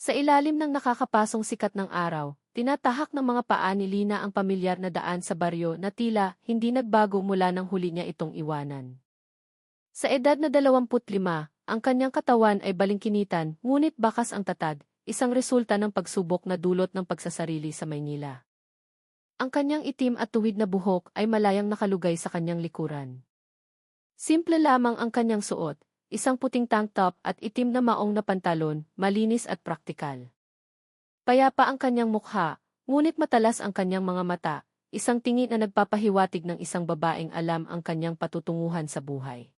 Sa ilalim ng nakakapasong sikat ng araw, tinatahak ng mga paa ni Lina ang pamilyar na daan sa baryo na tila hindi nagbago mula nang huli niya itong iwanan. Sa edad na 25, ang kanyang katawan ay balingkinitan ngunit bakas ang tatag, isang resulta ng pagsubok na dulot ng pagsasarili sa Maynila. Ang kanyang itim at tuwid na buhok ay malayang nakalugay sa kanyang likuran. Simple lamang ang kanyang suot, isang puting tank top at itim na maong na pantalon, malinis at praktikal. Payapa ang kanyang mukha, ngunit matalas ang kanyang mga mata, isang tingin na nagpapahiwatig ng isang babaeng alam ang kanyang patutunguhan sa buhay.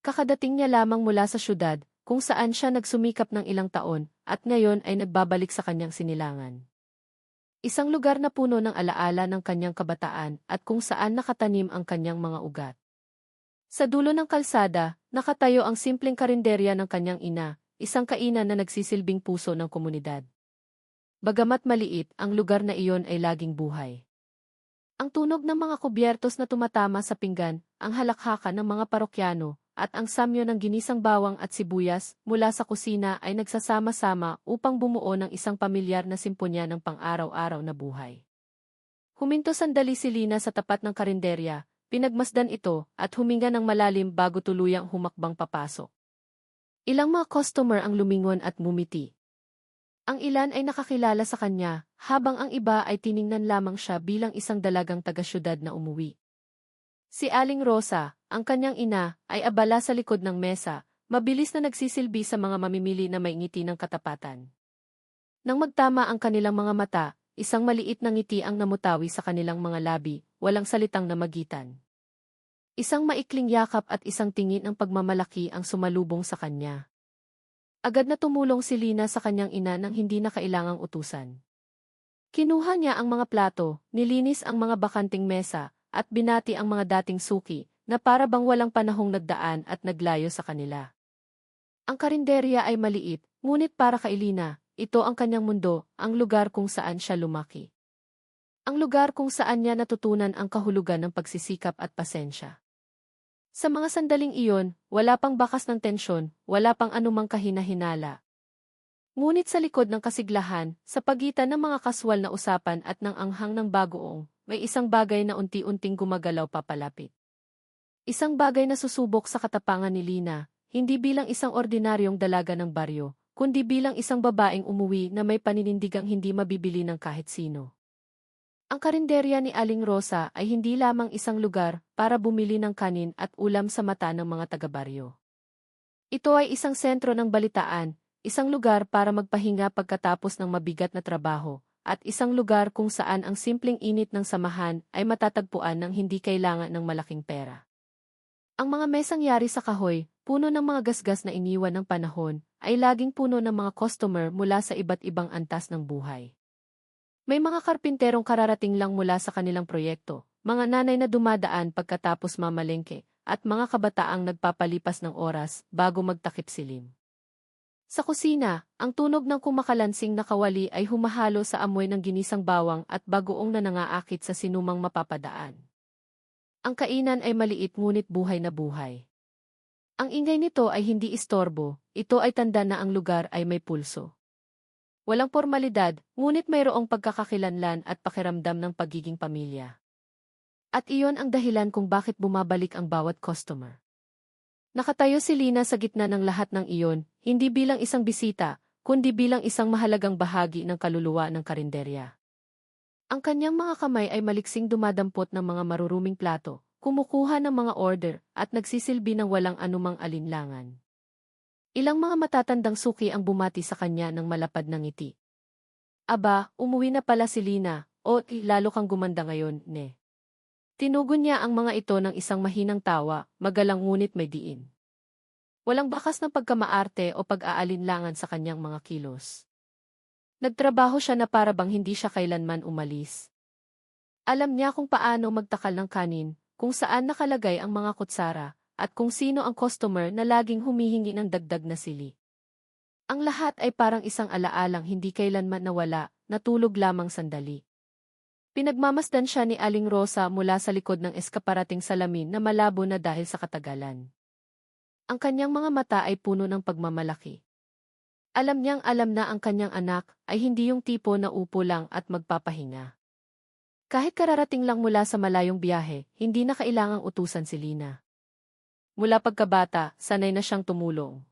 Kakadating niya lamang mula sa syudad, kung saan siya nagsumikap ng ilang taon, at ngayon ay nagbabalik sa kanyang sinilangan. Isang lugar na puno ng alaala ng kanyang kabataan at kung saan nakatanim ang kanyang mga ugat. Sa dulo ng kalsada, nakatayo ang simpleng karinderya ng kanyang ina, isang kainan na nagsisilbing puso ng komunidad. Bagamat maliit, ang lugar na iyon ay laging buhay. Ang tunog ng mga kubyertos na tumatama sa pinggan, ang halakhakan ng mga parokyano, at ang samyo ng ginisang bawang at sibuyas mula sa kusina ay nagsasama-sama upang bumuo ng isang pamilyar na simponya ng pang-araw-araw na buhay. Huminto sandali si Lina sa tapat ng karinderya, Pinagmasdan ito at huminga ng malalim bago tuluyang humakbang papasok. Ilang mga customer ang lumingon at mumiti. Ang ilan ay nakakilala sa kanya, habang ang iba ay tiningnan lamang siya bilang isang dalagang taga-syudad na umuwi. Si Aling Rosa, ang kanyang ina, ay abala sa likod ng mesa, mabilis na nagsisilbi sa mga mamimili na may ngiti ng katapatan. Nang magtama ang kanilang mga mata, isang maliit na ngiti ang namutawi sa kanilang mga labi, walang salitang namagitan. Isang maikling yakap at isang tingin ng pagmamalaki ang sumalubong sa kanya. Agad na tumulong si Lina sa kanyang ina nang hindi na kailangang utusan. Kinuha niya ang mga plato, nilinis ang mga bakanting mesa, at binati ang mga dating suki, na para bang walang panahong nagdaan at naglayo sa kanila. Ang karinderya ay maliit, ngunit para kay Lina, ito ang kanyang mundo, ang lugar kung saan siya lumaki. Ang lugar kung saan niya natutunan ang kahulugan ng pagsisikap at pasensya. Sa mga sandaling iyon, wala pang bakas ng tensyon, wala pang anumang kahinahinala. Ngunit sa likod ng kasiglahan, sa pagitan ng mga kaswal na usapan at ng anghang ng bagoong, may isang bagay na unti-unting gumagalaw papalapit. Isang bagay na susubok sa katapangan ni Lina, hindi bilang isang ordinaryong dalaga ng baryo, kundi bilang isang babaeng umuwi na may paninindigang hindi mabibili ng kahit sino. Ang karinderya ni Aling Rosa ay hindi lamang isang lugar para bumili ng kanin at ulam sa mata ng mga taga-baryo. Ito ay isang sentro ng balitaan, isang lugar para magpahinga pagkatapos ng mabigat na trabaho, at isang lugar kung saan ang simpleng init ng samahan ay matatagpuan ng hindi kailangan ng malaking pera. Ang mga mesang yari sa kahoy, puno ng mga gasgas na iniwan ng panahon, ay laging puno ng mga customer mula sa iba't ibang antas ng buhay. May mga karpinterong kararating lang mula sa kanilang proyekto, mga nanay na dumadaan pagkatapos mamalengke, at mga kabataang nagpapalipas ng oras bago magtakip silim. Sa kusina, ang tunog ng kumakalansing na kawali ay humahalo sa amoy ng ginisang bawang at bagoong na nangaakit sa sinumang mapapadaan. Ang kainan ay maliit ngunit buhay na buhay. Ang ingay nito ay hindi istorbo, ito ay tanda na ang lugar ay may pulso. Walang formalidad, ngunit mayroong pagkakakilanlan at pakiramdam ng pagiging pamilya. At iyon ang dahilan kung bakit bumabalik ang bawat customer. Nakatayo si Lina sa gitna ng lahat ng iyon, hindi bilang isang bisita, kundi bilang isang mahalagang bahagi ng kaluluwa ng karinderya. Ang kanyang mga kamay ay maliksing dumadampot ng mga maruruming plato, kumukuha ng mga order, at nagsisilbi ng walang anumang alinlangan. Ilang mga matatandang suki ang bumati sa kanya ng malapad ng ngiti. Aba, umuwi na pala si Lina, o lalo kang gumanda ngayon, ne. Tinugon niya ang mga ito ng isang mahinang tawa, magalang ngunit may diin. Walang bakas ng pagkamaarte o pag-aalinlangan sa kanyang mga kilos. Nagtrabaho siya na para bang hindi siya kailanman umalis. Alam niya kung paano magtakal ng kanin, kung saan nakalagay ang mga kutsara, at kung sino ang customer na laging humihingi ng dagdag na sili. Ang lahat ay parang isang alaalang hindi kailanman nawala, natulog lamang sandali. Pinagmamasdan siya ni Aling Rosa mula sa likod ng eskaparating salamin na malabo na dahil sa katagalan. Ang kanyang mga mata ay puno ng pagmamalaki. Alam niyang alam na ang kanyang anak ay hindi yung tipo na upo lang at magpapahinga. Kahit kararating lang mula sa malayong biyahe, hindi na kailangang utusan si Lina. Mula pagkabata, sanay na siyang tumulong.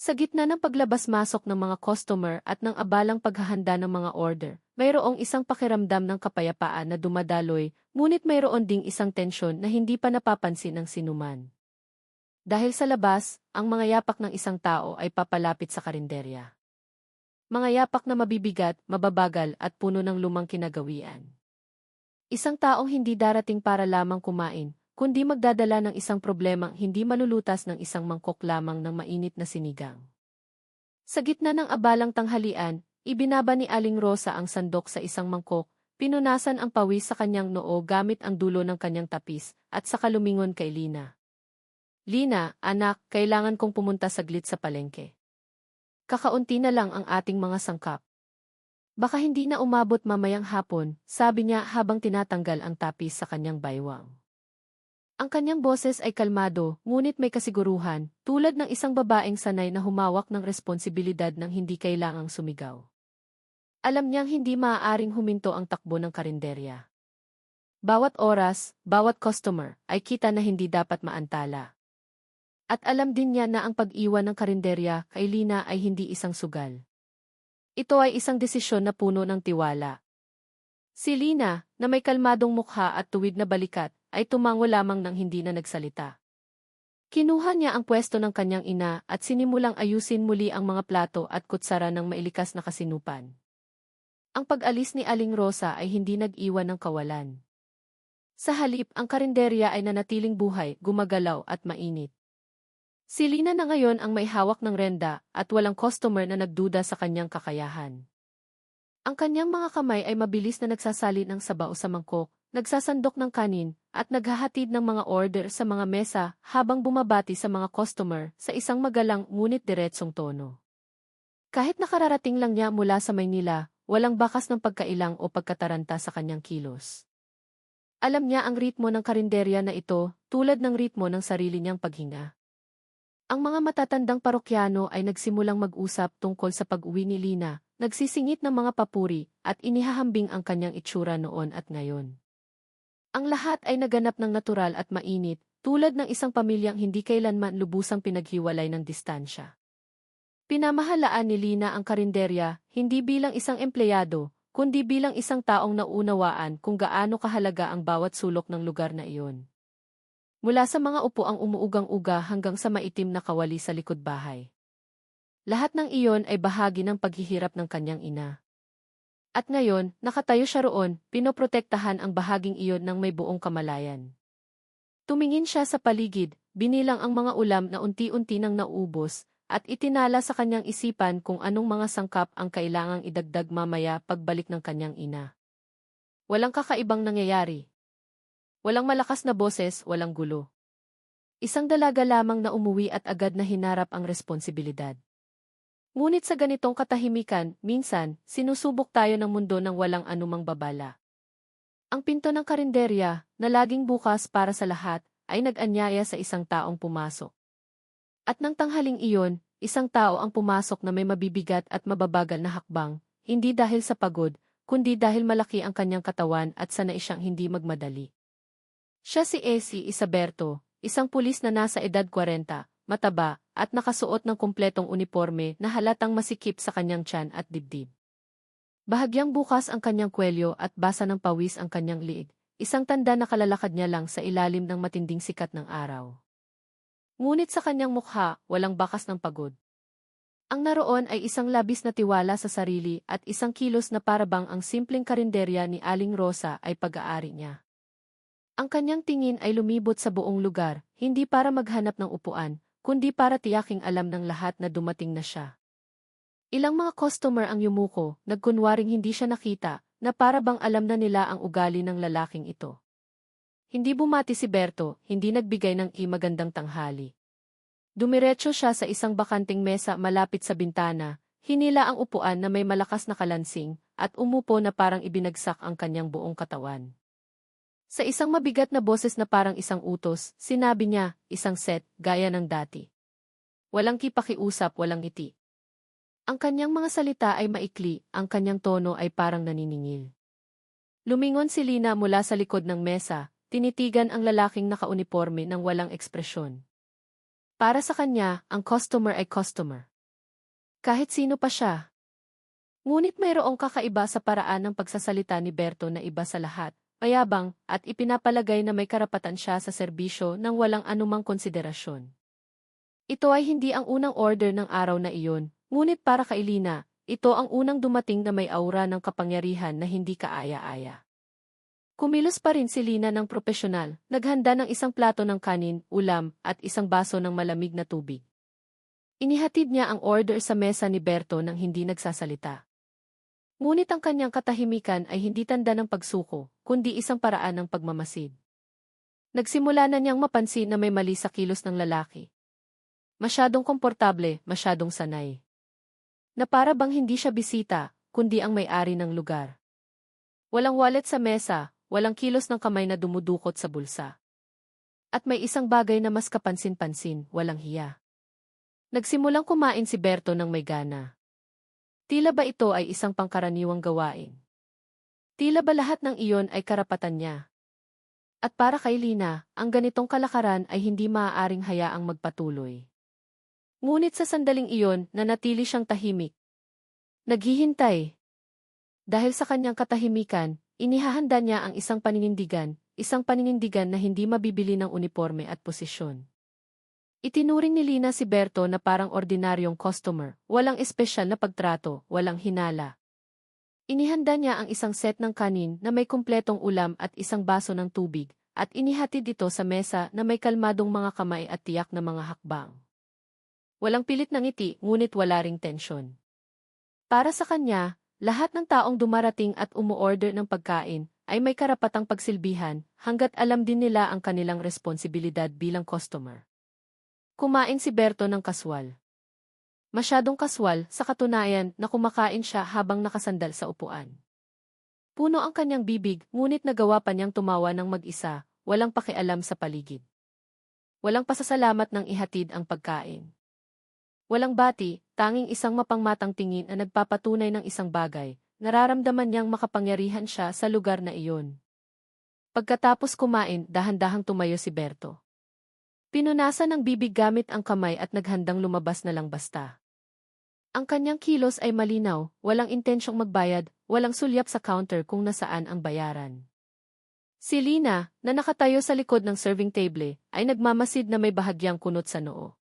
Sa gitna ng paglabas-masok ng mga customer at ng abalang paghahanda ng mga order, mayroong isang pakiramdam ng kapayapaan na dumadaloy, ngunit mayroon ding isang tensyon na hindi pa napapansin ng sinuman. Dahil sa labas, ang mga yapak ng isang tao ay papalapit sa karinderya. Mga yapak na mabibigat, mababagal at puno ng lumang kinagawian. Isang taong hindi darating para lamang kumain, kundi magdadala ng isang problemang hindi malulutas ng isang mangkok lamang ng mainit na sinigang. Sa gitna ng abalang tanghalian, ibinaba ni Aling Rosa ang sandok sa isang mangkok, pinunasan ang pawis sa kanyang noo gamit ang dulo ng kanyang tapis, at saka lumingon kay Lina. Lina, anak, kailangan kong pumunta saglit sa palengke. Kakaunti na lang ang ating mga sangkap. Baka hindi na umabot mamayang hapon, sabi niya habang tinatanggal ang tapis sa kanyang baywang. Ang kanyang boses ay kalmado, ngunit may kasiguruhan, tulad ng isang babaeng sanay na humawak ng responsibilidad ng hindi kailangang sumigaw. Alam niyang hindi maaaring huminto ang takbo ng karinderya. Bawat oras, bawat customer, ay kita na hindi dapat maantala. At alam din niya na ang pag-iwan ng karinderya kay Lina ay hindi isang sugal. Ito ay isang desisyon na puno ng tiwala. Si Lina, na may kalmadong mukha at tuwid na balikat, ay tumango lamang nang hindi na nagsalita. Kinuha niya ang pwesto ng kanyang ina at sinimulang ayusin muli ang mga plato at kutsara ng mailikas na kasinupan. Ang pag-alis ni Aling Rosa ay hindi nag-iwan ng kawalan. Sa halip, ang karinderya ay nanatiling buhay, gumagalaw at mainit. Si Lina na ngayon ang may hawak ng renda at walang customer na nagduda sa kanyang kakayahan. Ang kanyang mga kamay ay mabilis na nagsasali ng sabaw sa mangkok, nagsasandok ng kanin, at naghahatid ng mga order sa mga mesa habang bumabati sa mga customer sa isang magalang ngunit diretsong tono. Kahit nakararating lang niya mula sa Maynila, walang bakas ng pagkailang o pagkataranta sa kanyang kilos. Alam niya ang ritmo ng karinderya na ito, tulad ng ritmo ng sarili niyang paghinga. Ang mga matatandang parokyano ay nagsimulang mag-usap tungkol sa pag-uwi ni Lina, nagsisingit ng mga papuri, at inihahambing ang kanyang itsura noon at ngayon. Ang lahat ay naganap ng natural at mainit, tulad ng isang pamilyang hindi kailanman lubusang pinaghiwalay ng distansya. Pinamahalaan ni Lina ang karinderya, hindi bilang isang empleyado, kundi bilang isang taong naunawaan kung gaano kahalaga ang bawat sulok ng lugar na iyon. Mula sa mga upo ang umuugang-uga hanggang sa maitim na kawali sa likod bahay. Lahat ng iyon ay bahagi ng paghihirap ng kanyang ina. At ngayon, nakatayo siya roon, pinoprotektahan ang bahaging iyon ng may buong kamalayan. Tumingin siya sa paligid, binilang ang mga ulam na unti-unti nang naubos, at itinala sa kanyang isipan kung anong mga sangkap ang kailangang idagdag mamaya pagbalik ng kanyang ina. Walang kakaibang nangyayari, Walang malakas na boses, walang gulo. Isang dalaga lamang na umuwi at agad na hinarap ang responsibilidad. Ngunit sa ganitong katahimikan, minsan, sinusubok tayo ng mundo ng walang anumang babala. Ang pinto ng karinderya, na laging bukas para sa lahat, ay nag-anyaya sa isang taong pumasok. At nang tanghaling iyon, isang tao ang pumasok na may mabibigat at mababagal na hakbang, hindi dahil sa pagod, kundi dahil malaki ang kanyang katawan at sanay siyang hindi magmadali. Siya si Esi Isaberto, isang pulis na nasa edad 40, mataba, at nakasuot ng kumpletong uniforme na halatang masikip sa kanyang tiyan at dibdib. Bahagyang bukas ang kanyang kwelyo at basa ng pawis ang kanyang liig, isang tanda na kalalakad niya lang sa ilalim ng matinding sikat ng araw. Ngunit sa kanyang mukha, walang bakas ng pagod. Ang naroon ay isang labis na tiwala sa sarili at isang kilos na parabang ang simpleng karinderya ni Aling Rosa ay pag-aari niya. Ang kanyang tingin ay lumibot sa buong lugar, hindi para maghanap ng upuan, kundi para tiyaking alam ng lahat na dumating na siya. Ilang mga customer ang yumuko, nagkunwaring hindi siya nakita, na para bang alam na nila ang ugali ng lalaking ito. Hindi bumati si Berto, hindi nagbigay ng imagandang tanghali. Dumiretso siya sa isang bakanting mesa malapit sa bintana, hinila ang upuan na may malakas na kalansing, at umupo na parang ibinagsak ang kanyang buong katawan. Sa isang mabigat na boses na parang isang utos, sinabi niya, isang set, gaya ng dati. Walang kipakiusap, walang iti. Ang kanyang mga salita ay maikli, ang kanyang tono ay parang naniningil. Lumingon si Lina mula sa likod ng mesa, tinitigan ang lalaking nakauniforme ng walang ekspresyon. Para sa kanya, ang customer ay customer. Kahit sino pa siya. Ngunit mayroong kakaiba sa paraan ng pagsasalita ni Berto na iba sa lahat, mayabang, at ipinapalagay na may karapatan siya sa serbisyo ng walang anumang konsiderasyon. Ito ay hindi ang unang order ng araw na iyon, ngunit para kay Lina, ito ang unang dumating na may aura ng kapangyarihan na hindi kaaya-aya. Kumilos pa rin si Lina ng propesyonal, naghanda ng isang plato ng kanin, ulam, at isang baso ng malamig na tubig. Inihatid niya ang order sa mesa ni Berto nang hindi nagsasalita. Ngunit ang kanyang katahimikan ay hindi tanda ng pagsuko, kundi isang paraan ng pagmamasid. Nagsimula na niyang mapansin na may mali sa kilos ng lalaki. Masyadong komportable, masyadong sanay na para bang hindi siya bisita, kundi ang may-ari ng lugar. Walang wallet sa mesa, walang kilos ng kamay na dumudukot sa bulsa. At may isang bagay na mas kapansin-pansin, walang hiya. Nagsimulang kumain si Berto ng may gana. Tila ba ito ay isang pangkaraniwang gawain? Tila ba lahat ng iyon ay karapatan niya? At para kay Lina, ang ganitong kalakaran ay hindi maaaring hayaang magpatuloy. Ngunit sa sandaling iyon, nanatili siyang tahimik. Naghihintay. Dahil sa kanyang katahimikan, inihahanda niya ang isang paninindigan, isang paninindigan na hindi mabibili ng uniforme at posisyon. Itinuring ni Lina si Berto na parang ordinaryong customer, walang espesyal na pagtrato, walang hinala. Inihanda niya ang isang set ng kanin na may kumpletong ulam at isang baso ng tubig, at inihatid ito sa mesa na may kalmadong mga kamay at tiyak na mga hakbang. Walang pilit ng ngiti, ngunit wala ring tensyon. Para sa kanya, lahat ng taong dumarating at umuorder ng pagkain ay may karapatang pagsilbihan hanggat alam din nila ang kanilang responsibilidad bilang customer. Kumain si Berto ng kaswal. Masyadong kaswal sa katunayan na kumakain siya habang nakasandal sa upuan. Puno ang kanyang bibig, ngunit nagawa pa niyang tumawa ng mag-isa, walang pakialam sa paligid. Walang pasasalamat ng ihatid ang pagkain. Walang bati, tanging isang mapangmatang tingin na nagpapatunay ng isang bagay, nararamdaman niyang makapangyarihan siya sa lugar na iyon. Pagkatapos kumain, dahan-dahang tumayo si Berto. Pinunasan ng bibig gamit ang kamay at naghandang lumabas na lang basta. Ang kanyang kilos ay malinaw, walang intensyong magbayad, walang sulyap sa counter kung nasaan ang bayaran. Si Lina, na nakatayo sa likod ng serving table, ay nagmamasid na may bahagyang kunot sa noo.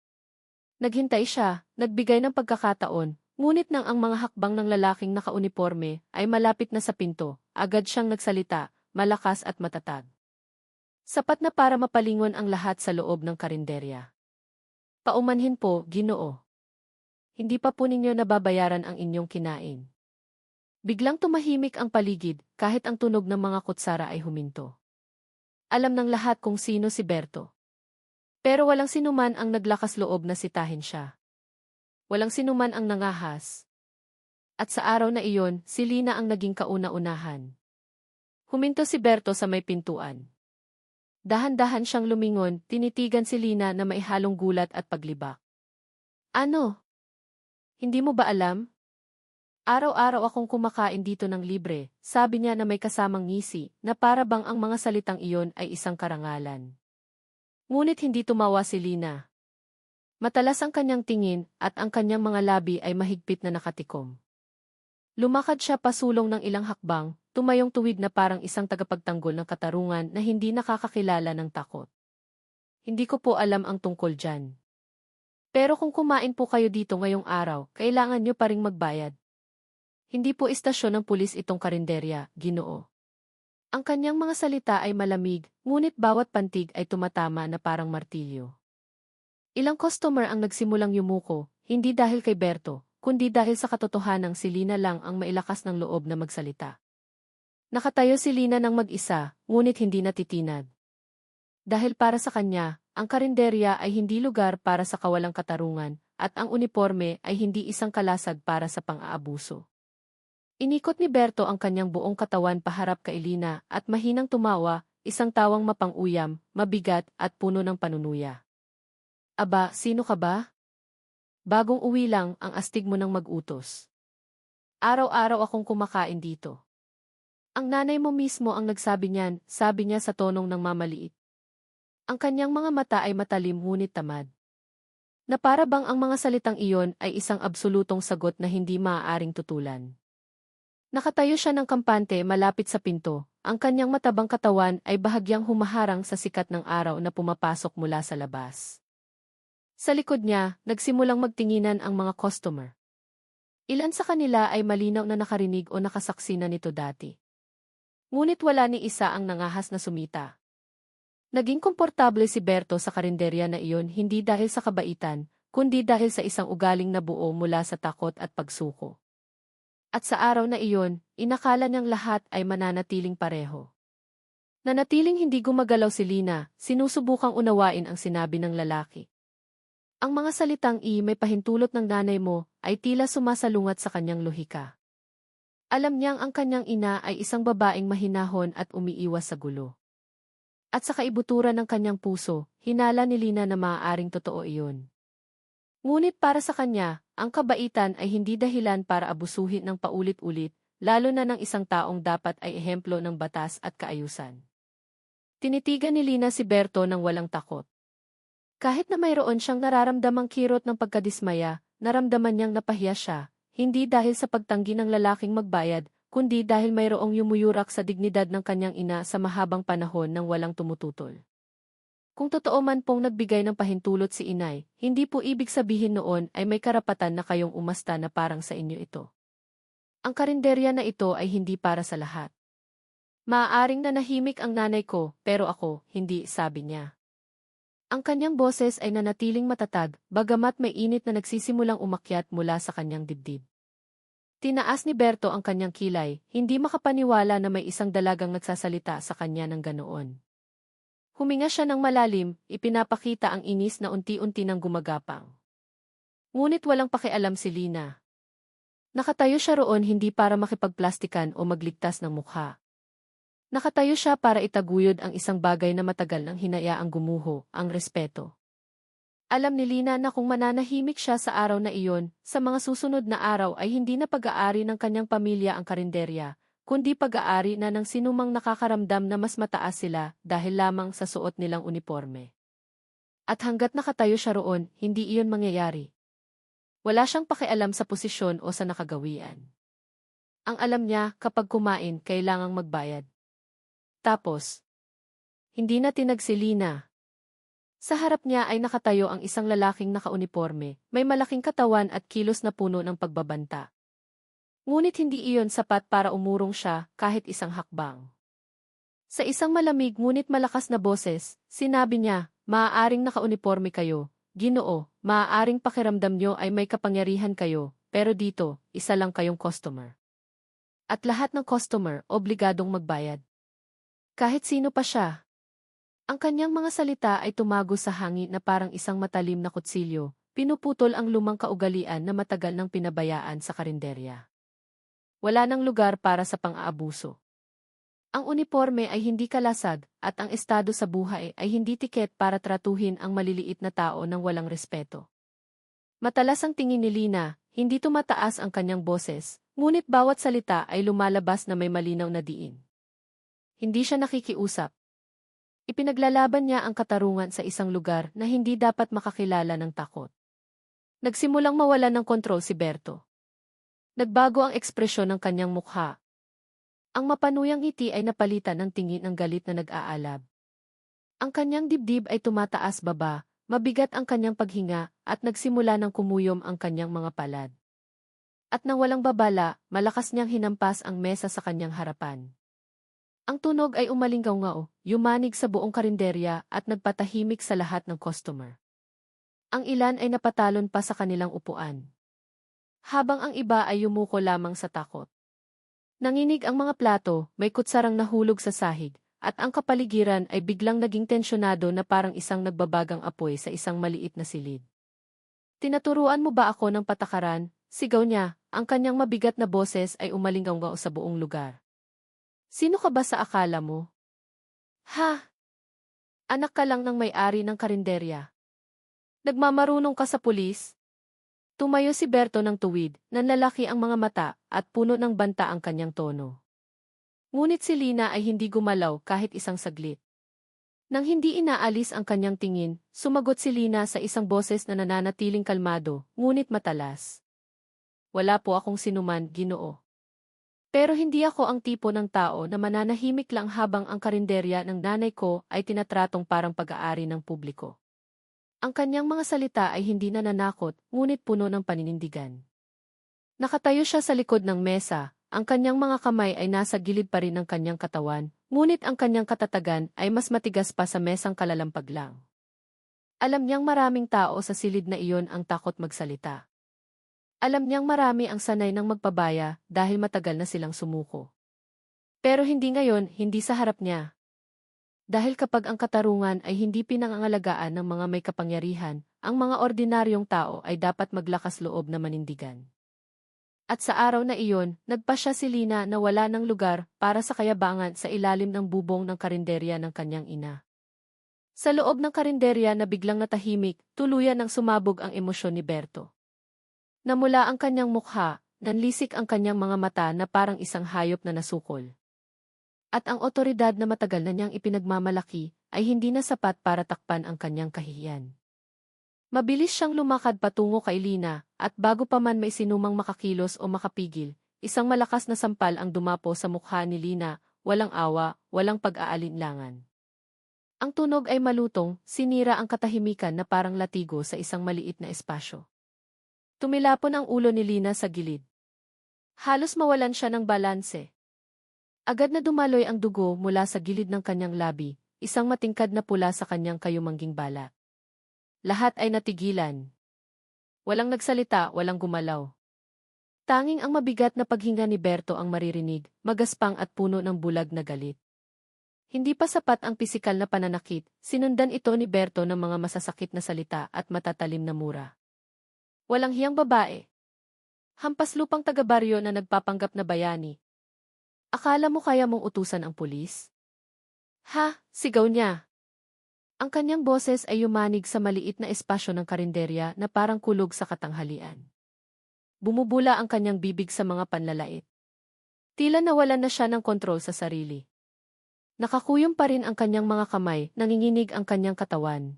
Naghintay siya, nagbigay ng pagkakataon, ngunit nang ang mga hakbang ng lalaking nakauniforme ay malapit na sa pinto, agad siyang nagsalita, malakas at matatag. Sapat na para mapalingon ang lahat sa loob ng karinderya. Paumanhin po, ginoo. Hindi pa po ninyo nababayaran ang inyong kinain. Biglang tumahimik ang paligid, kahit ang tunog ng mga kutsara ay huminto. Alam ng lahat kung sino si Berto. Pero walang sinuman ang naglakas loob na sitahin siya. Walang sinuman ang nangahas. At sa araw na iyon, si Lina ang naging kauna-unahan. Huminto si Berto sa may pintuan. Dahan-dahan siyang lumingon, tinitigan si Lina na may halong gulat at paglibak. Ano? Hindi mo ba alam? Araw-araw akong kumakain dito ng libre, sabi niya na may kasamang ngisi, na para bang ang mga salitang iyon ay isang karangalan. Ngunit hindi tumawa si Lina. Matalas ang kanyang tingin at ang kanyang mga labi ay mahigpit na nakatikom. Lumakad siya pasulong ng ilang hakbang, tumayong tuwid na parang isang tagapagtanggol ng katarungan na hindi nakakakilala ng takot. Hindi ko po alam ang tungkol dyan. Pero kung kumain po kayo dito ngayong araw, kailangan nyo pa ring magbayad. Hindi po istasyon ng pulis itong karinderya, ginoo. Ang kanyang mga salita ay malamig, ngunit bawat pantig ay tumatama na parang martilyo. Ilang customer ang nagsimulang yumuko, hindi dahil kay Berto, kundi dahil sa katotohanang si Lina lang ang mailakas ng loob na magsalita. Nakatayo si Lina ng mag-isa, ngunit hindi natitinag. Dahil para sa kanya, ang karinderya ay hindi lugar para sa kawalang katarungan, at ang uniforme ay hindi isang kalasag para sa pang-aabuso. Inikot ni Berto ang kanyang buong katawan paharap kay Lina at mahinang tumawa, isang tawang mapang-uyam, mabigat at puno ng panunuya. Aba, sino ka ba? bagong uwi lang ang astig mo ng mag-utos. Araw-araw akong kumakain dito. Ang nanay mo mismo ang nagsabi niyan, sabi niya sa tonong ng mamaliit. Ang kanyang mga mata ay matalim ngunit tamad. Na para bang ang mga salitang iyon ay isang absolutong sagot na hindi maaaring tutulan. Nakatayo siya ng kampante malapit sa pinto, ang kanyang matabang katawan ay bahagyang humaharang sa sikat ng araw na pumapasok mula sa labas. Sa likod niya, nagsimulang magtinginan ang mga customer. Ilan sa kanila ay malinaw na nakarinig o nakasaksi na nito dati. Ngunit wala ni isa ang nangahas na sumita. Naging komportable si Berto sa karinderya na iyon hindi dahil sa kabaitan, kundi dahil sa isang ugaling nabuo mula sa takot at pagsuko. At sa araw na iyon, inakala niyang lahat ay mananatiling pareho. Nanatiling hindi gumagalaw si Lina, sinusubukang unawain ang sinabi ng lalaki. Ang mga salitang i may pahintulot ng nanay mo ay tila sumasalungat sa kanyang lohika. Alam niyang ang kanyang ina ay isang babaeng mahinahon at umiiwas sa gulo. At sa kaibuturan ng kanyang puso, hinala ni Lina na maaaring totoo iyon. Ngunit para sa kanya, ang kabaitan ay hindi dahilan para abusuhin ng paulit-ulit, lalo na ng isang taong dapat ay ehemplo ng batas at kaayusan. Tinitigan ni Lina si Berto ng walang takot. Kahit na mayroon siyang nararamdamang kirot ng pagkadismaya, naramdaman niyang napahiya siya, hindi dahil sa pagtanggi ng lalaking magbayad, kundi dahil mayroong yumuyurak sa dignidad ng kanyang ina sa mahabang panahon ng walang tumututol. Kung totoo man pong nagbigay ng pahintulot si inay, hindi po ibig sabihin noon ay may karapatan na kayong umasta na parang sa inyo ito. Ang karinderya na ito ay hindi para sa lahat. Maaaring nanahimik ang nanay ko, pero ako, hindi, sabi niya. Ang kanyang boses ay nanatiling matatag, bagamat may init na nagsisimulang umakyat mula sa kanyang dibdib. Tinaas ni Berto ang kanyang kilay, hindi makapaniwala na may isang dalagang nagsasalita sa kanya ng ganoon. Huminga siya ng malalim, ipinapakita ang inis na unti-unti nang gumagapang. Ngunit walang pakialam si Lina. Nakatayo siya roon hindi para makipagplastikan o magligtas ng mukha. Nakatayo siya para itaguyod ang isang bagay na matagal nang hinayaang gumuho, ang respeto. Alam ni Lina na kung mananahimik siya sa araw na iyon, sa mga susunod na araw ay hindi na pag-aari ng kanyang pamilya ang karinderya, kundi pag-aari na ng sinumang nakakaramdam na mas mataas sila dahil lamang sa suot nilang uniforme. At hanggat nakatayo siya roon, hindi iyon mangyayari. Wala siyang pakialam sa posisyon o sa nakagawian. Ang alam niya, kapag kumain, kailangang magbayad. Tapos, hindi na tinag sa harap niya ay nakatayo ang isang lalaking nakauniforme, may malaking katawan at kilos na puno ng pagbabanta. Ngunit hindi iyon sapat para umurong siya kahit isang hakbang. Sa isang malamig ngunit malakas na boses, sinabi niya, maaaring nakauniforme kayo, ginoo, maaaring pakiramdam niyo ay may kapangyarihan kayo, pero dito, isa lang kayong customer. At lahat ng customer, obligadong magbayad. Kahit sino pa siya, ang kanyang mga salita ay tumago sa hangin na parang isang matalim na kutsilyo, pinuputol ang lumang kaugalian na matagal nang pinabayaan sa karinderya. Wala nang lugar para sa pang-aabuso. Ang uniforme ay hindi kalasag at ang estado sa buhay ay hindi tiket para tratuhin ang maliliit na tao ng walang respeto. Matalas ang tingin ni Lina, hindi tumataas ang kanyang boses, ngunit bawat salita ay lumalabas na may malinaw na diin. Hindi siya nakikiusap, Ipinaglalaban niya ang katarungan sa isang lugar na hindi dapat makakilala ng takot. Nagsimulang mawala ng kontrol si Berto. Nagbago ang ekspresyon ng kanyang mukha. Ang mapanuyang ngiti ay napalitan ng tingin ng galit na nag-aalab. Ang kanyang dibdib ay tumataas baba, mabigat ang kanyang paghinga, at nagsimula ng kumuyom ang kanyang mga palad. At nang walang babala, malakas niyang hinampas ang mesa sa kanyang harapan. Ang tunog ay umalinggaw-ngao, yumanig sa buong karinderya at nagpatahimik sa lahat ng customer. Ang ilan ay napatalon pa sa kanilang upuan. Habang ang iba ay yumuko lamang sa takot. Nanginig ang mga plato, may kutsarang nahulog sa sahig, at ang kapaligiran ay biglang naging tensyonado na parang isang nagbabagang apoy sa isang maliit na silid. Tinaturuan mo ba ako ng patakaran? Sigaw niya, ang kanyang mabigat na boses ay umalinggaw sa buong lugar. Sino ka ba sa akala mo? Ha? Anak ka lang ng may-ari ng karinderya. Nagmamarunong ka sa pulis? Tumayo si Berto ng tuwid, nanlalaki ang mga mata, at puno ng banta ang kanyang tono. Ngunit si Lina ay hindi gumalaw kahit isang saglit. Nang hindi inaalis ang kanyang tingin, sumagot si Lina sa isang boses na nananatiling kalmado, ngunit matalas. Wala po akong sinuman, ginoo. Pero hindi ako ang tipo ng tao na mananahimik lang habang ang karinderya ng nanay ko ay tinatratong parang pag-aari ng publiko. Ang kanyang mga salita ay hindi nananakot, ngunit puno ng paninindigan. Nakatayo siya sa likod ng mesa, ang kanyang mga kamay ay nasa gilid pa rin ng kanyang katawan, ngunit ang kanyang katatagan ay mas matigas pa sa mesang kalalampag lang. Alam niyang maraming tao sa silid na iyon ang takot magsalita. Alam niyang marami ang sanay ng magpabaya dahil matagal na silang sumuko. Pero hindi ngayon, hindi sa harap niya. Dahil kapag ang katarungan ay hindi pinangangalagaan ng mga may kapangyarihan, ang mga ordinaryong tao ay dapat maglakas loob na manindigan. At sa araw na iyon, nagpa siya si Lina na wala ng lugar para sa kayabangan sa ilalim ng bubong ng karinderya ng kanyang ina. Sa loob ng karinderya na biglang natahimik, tuluyan ng sumabog ang emosyon ni Berto. Namula ang kanyang mukha, nanlisik ang kanyang mga mata na parang isang hayop na nasukol. At ang otoridad na matagal na niyang ipinagmamalaki ay hindi na sapat para takpan ang kanyang kahihiyan. Mabilis siyang lumakad patungo kay Lina, at bago pa man may sinumang makakilos o makapigil, isang malakas na sampal ang dumapo sa mukha ni Lina, walang awa, walang pag-aalinlangan. Ang tunog ay malutong, sinira ang katahimikan na parang latigo sa isang maliit na espasyo. Tumilapon ang ulo ni Lina sa gilid. Halos mawalan siya ng balanse. Agad na dumaloy ang dugo mula sa gilid ng kanyang labi, isang matingkad na pula sa kanyang kayumangging balat. Lahat ay natigilan. Walang nagsalita, walang gumalaw. Tanging ang mabigat na paghinga ni Berto ang maririnig, magaspang at puno ng bulag na galit. Hindi pa sapat ang pisikal na pananakit, sinundan ito ni Berto ng mga masasakit na salita at matatalim na mura. Walang hiyang babae. Hampas lupang taga-baryo na nagpapanggap na bayani. Akala mo kaya mong utusan ang pulis? Ha, sigaw niya. Ang kanyang boses ay yumanig sa maliit na espasyo ng karinderya na parang kulog sa katanghalian. Bumubula ang kanyang bibig sa mga panlalait. Tila nawalan na siya ng kontrol sa sarili. Nakakuyom pa rin ang kanyang mga kamay, nanginginig ang kanyang katawan.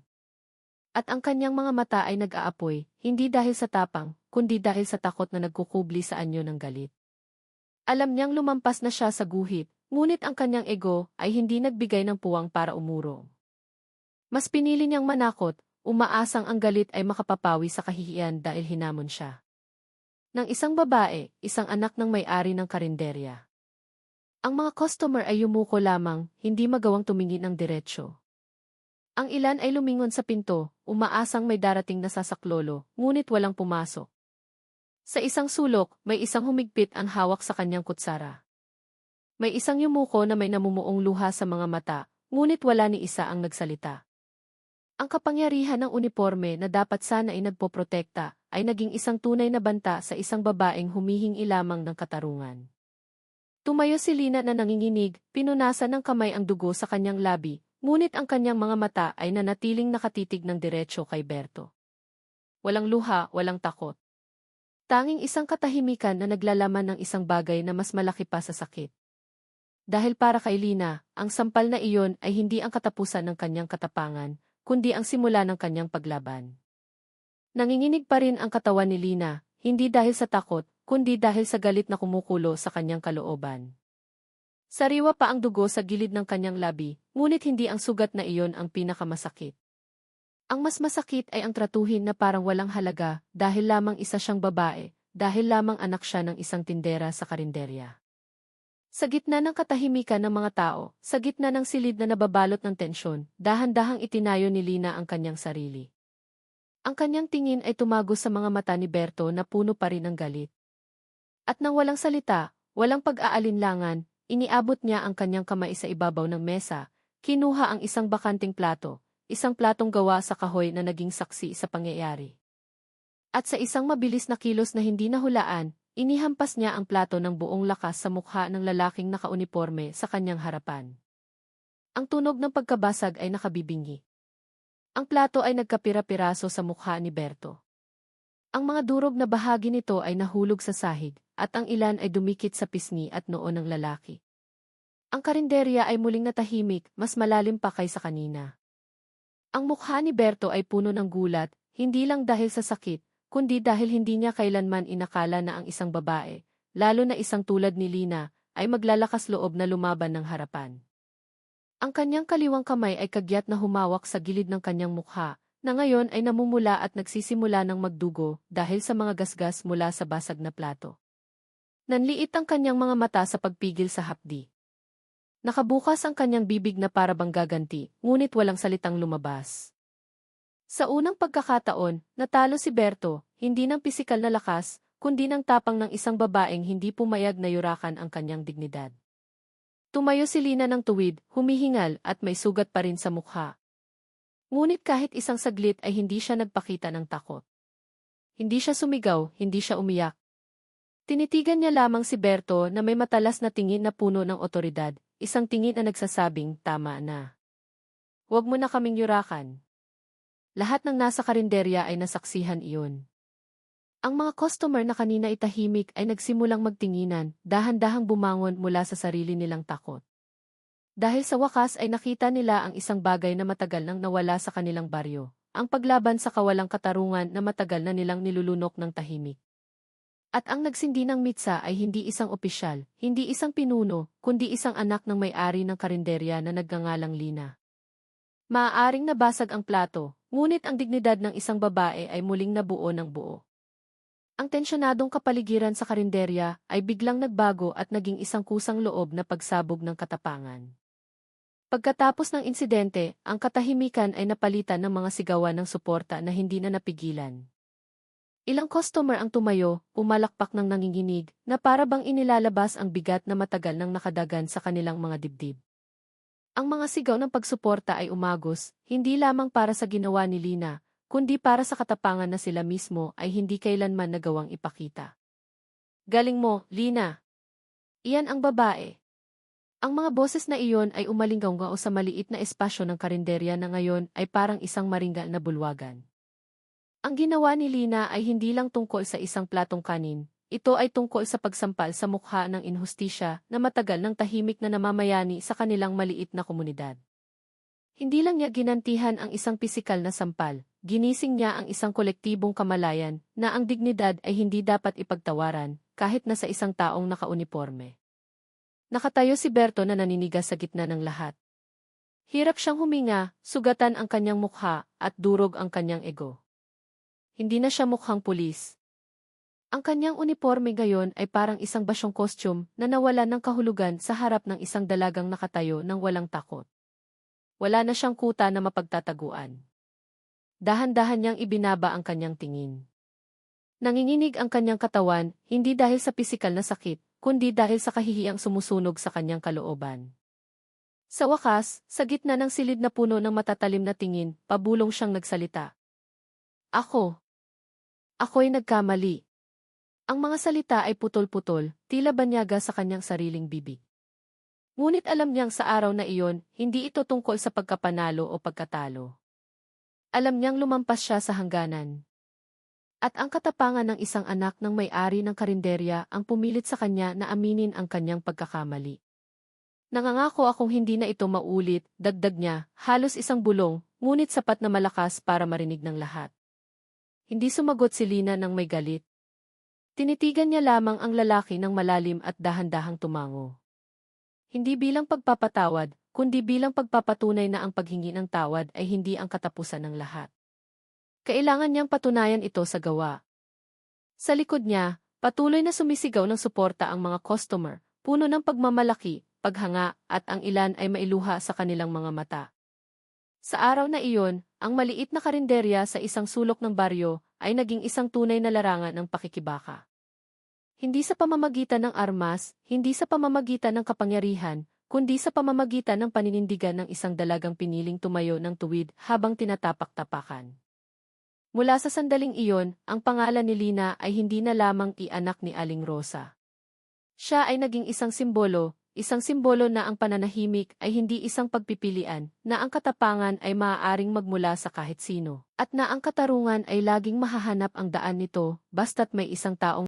At ang kanyang mga mata ay nag-aapoy, hindi dahil sa tapang, kundi dahil sa takot na nagkukubli sa anyo ng galit. Alam niyang lumampas na siya sa guhit, ngunit ang kanyang ego ay hindi nagbigay ng puwang para umurong. Mas pinili niyang manakot, umaasang ang galit ay makapapawi sa kahihiyan dahil hinamon siya. Nang isang babae, isang anak ng may-ari ng karinderya. Ang mga customer ay yumuko lamang, hindi magawang tumingin ng diretsyo. Ang ilan ay lumingon sa pinto, umaasang may darating na sasaklolo, ngunit walang pumasok. Sa isang sulok, may isang humigpit ang hawak sa kanyang kutsara. May isang yumuko na may namumuong luha sa mga mata, ngunit wala ni isa ang nagsalita. Ang kapangyarihan ng uniforme na dapat sana ay nagpoprotekta ay naging isang tunay na banta sa isang babaeng humihingi lamang ng katarungan. Tumayo si Lina na nanginginig, pinunasan ng kamay ang dugo sa kanyang labi, ngunit ang kanyang mga mata ay nanatiling nakatitig ng diretsyo kay Berto. Walang luha, walang takot. Tanging isang katahimikan na naglalaman ng isang bagay na mas malaki pa sa sakit. Dahil para kay Lina, ang sampal na iyon ay hindi ang katapusan ng kanyang katapangan, kundi ang simula ng kanyang paglaban. Nanginginig pa rin ang katawan ni Lina, hindi dahil sa takot, kundi dahil sa galit na kumukulo sa kanyang kalooban. Sariwa pa ang dugo sa gilid ng kanyang labi, ngunit hindi ang sugat na iyon ang pinakamasakit. Ang mas masakit ay ang tratuhin na parang walang halaga dahil lamang isa siyang babae, dahil lamang anak siya ng isang tindera sa karinderya. Sa gitna ng katahimikan ng mga tao, sa gitna ng silid na nababalot ng tensyon, dahan-dahang itinayo ni Lina ang kanyang sarili. Ang kanyang tingin ay tumago sa mga mata ni Berto na puno pa rin ng galit. At nang walang salita, walang pag-aalinlangan, iniabot niya ang kanyang kamay sa ibabaw ng mesa, kinuha ang isang bakanting plato, isang platong gawa sa kahoy na naging saksi sa pangyayari. At sa isang mabilis na kilos na hindi nahulaan, Inihampas niya ang plato ng buong lakas sa mukha ng lalaking nakauniforme sa kanyang harapan. Ang tunog ng pagkabasag ay nakabibingi. Ang plato ay nagkapira-piraso sa mukha ni Berto. Ang mga durog na bahagi nito ay nahulog sa sahig, at ang ilan ay dumikit sa pisngi at noo ng lalaki. Ang karinderya ay muling natahimik, mas malalim pa kaysa kanina. Ang mukha ni Berto ay puno ng gulat, hindi lang dahil sa sakit, kundi dahil hindi niya kailanman inakala na ang isang babae, lalo na isang tulad ni Lina, ay maglalakas loob na lumaban ng harapan. Ang kanyang kaliwang kamay ay kagyat na humawak sa gilid ng kanyang mukha, na ngayon ay namumula at nagsisimula ng magdugo dahil sa mga gasgas mula sa basag na plato. Nanliit ang kanyang mga mata sa pagpigil sa hapdi. Nakabukas ang kanyang bibig na para bang gaganti, ngunit walang salitang lumabas. Sa unang pagkakataon, natalo si Berto, hindi ng pisikal na lakas, kundi ng tapang ng isang babaeng hindi pumayag na yurakan ang kanyang dignidad. Tumayo si Lina ng tuwid, humihingal at may sugat pa rin sa mukha. Ngunit kahit isang saglit ay hindi siya nagpakita ng takot. Hindi siya sumigaw, hindi siya umiyak. Tinitigan niya lamang si Berto na may matalas na tingin na puno ng otoridad, isang tingin na nagsasabing, tama na. Huwag mo na kaming yurakan. Lahat ng nasa karinderya ay nasaksihan iyon. Ang mga customer na kanina itahimik ay nagsimulang magtinginan, dahan-dahang bumangon mula sa sarili nilang takot. Dahil sa wakas ay nakita nila ang isang bagay na matagal nang nawala sa kanilang baryo, ang paglaban sa kawalang katarungan na matagal na nilang nilulunok ng tahimik. At ang nagsindi ng mitsa ay hindi isang opisyal, hindi isang pinuno, kundi isang anak ng may-ari ng karinderya na nagngangalang Lina. Maaaring nabasag ang plato, ngunit ang dignidad ng isang babae ay muling nabuo ng buo. Ang tensyonadong kapaligiran sa karinderya ay biglang nagbago at naging isang kusang loob na pagsabog ng katapangan. Pagkatapos ng insidente, ang katahimikan ay napalitan ng mga sigawan ng suporta na hindi na napigilan. Ilang customer ang tumayo, umalakpak ng nanginginig, na para bang inilalabas ang bigat na matagal nang nakadagan sa kanilang mga dibdib. Ang mga sigaw ng pagsuporta ay umagos, hindi lamang para sa ginawa ni Lina, kundi para sa katapangan na sila mismo ay hindi kailanman nagawang ipakita. Galing mo, Lina. Iyan ang babae. Ang mga boses na iyon ay umalinggaw sa maliit na espasyo ng karinderya na ngayon ay parang isang maringgal na bulwagan. Ang ginawa ni Lina ay hindi lang tungkol sa isang platong kanin, ito ay tungkol sa pagsampal sa mukha ng inhustisya na matagal ng tahimik na namamayani sa kanilang maliit na komunidad. Hindi lang niya ginantihan ang isang pisikal na sampal, ginising niya ang isang kolektibong kamalayan na ang dignidad ay hindi dapat ipagtawaran kahit na sa isang taong nakauniforme. Nakatayo si Berto na naninigas sa gitna ng lahat. Hirap siyang huminga, sugatan ang kanyang mukha at durog ang kanyang ego. Hindi na siya mukhang pulis. Ang kanyang uniforme gayon ay parang isang basyong costume na nawala ng kahulugan sa harap ng isang dalagang nakatayo ng walang takot. Wala na siyang kuta na mapagtataguan. Dahan-dahan niyang ibinaba ang kanyang tingin. Nanginginig ang kanyang katawan, hindi dahil sa pisikal na sakit, kundi dahil sa kahihiyang sumusunog sa kanyang kalooban. Sa wakas, sa gitna ng silid na puno ng matatalim na tingin, pabulong siyang nagsalita. Ako. Ako'y nagkamali. Ang mga salita ay putol-putol, tila banyaga sa kanyang sariling bibig. Ngunit alam niyang sa araw na iyon, hindi ito tungkol sa pagkapanalo o pagkatalo. Alam niyang lumampas siya sa hangganan. At ang katapangan ng isang anak ng may-ari ng karinderya ang pumilit sa kanya na aminin ang kanyang pagkakamali. Nangangako akong hindi na ito maulit, dagdag niya, halos isang bulong, ngunit sapat na malakas para marinig ng lahat. Hindi sumagot si Lina ng may galit. Tinitigan niya lamang ang lalaki ng malalim at dahan-dahang tumango. Hindi bilang pagpapatawad, kundi bilang pagpapatunay na ang paghingi ng tawad ay hindi ang katapusan ng lahat. Kailangan niyang patunayan ito sa gawa. Sa likod niya, patuloy na sumisigaw ng suporta ang mga customer, puno ng pagmamalaki, paghanga, at ang ilan ay mailuha sa kanilang mga mata. Sa araw na iyon, ang maliit na karinderya sa isang sulok ng baryo ay naging isang tunay na larangan ng pakikibaka. Hindi sa pamamagitan ng armas, hindi sa pamamagitan ng kapangyarihan, kundi sa pamamagitan ng paninindigan ng isang dalagang piniling tumayo ng tuwid habang tinatapak-tapakan. Mula sa sandaling iyon, ang pangalan ni Lina ay hindi na lamang ianak ni Aling Rosa. Siya ay naging isang simbolo, isang simbolo na ang pananahimik ay hindi isang pagpipilian, na ang katapangan ay maaaring magmula sa kahit sino, at na ang katarungan ay laging mahahanap ang daan nito, basta't may isang taong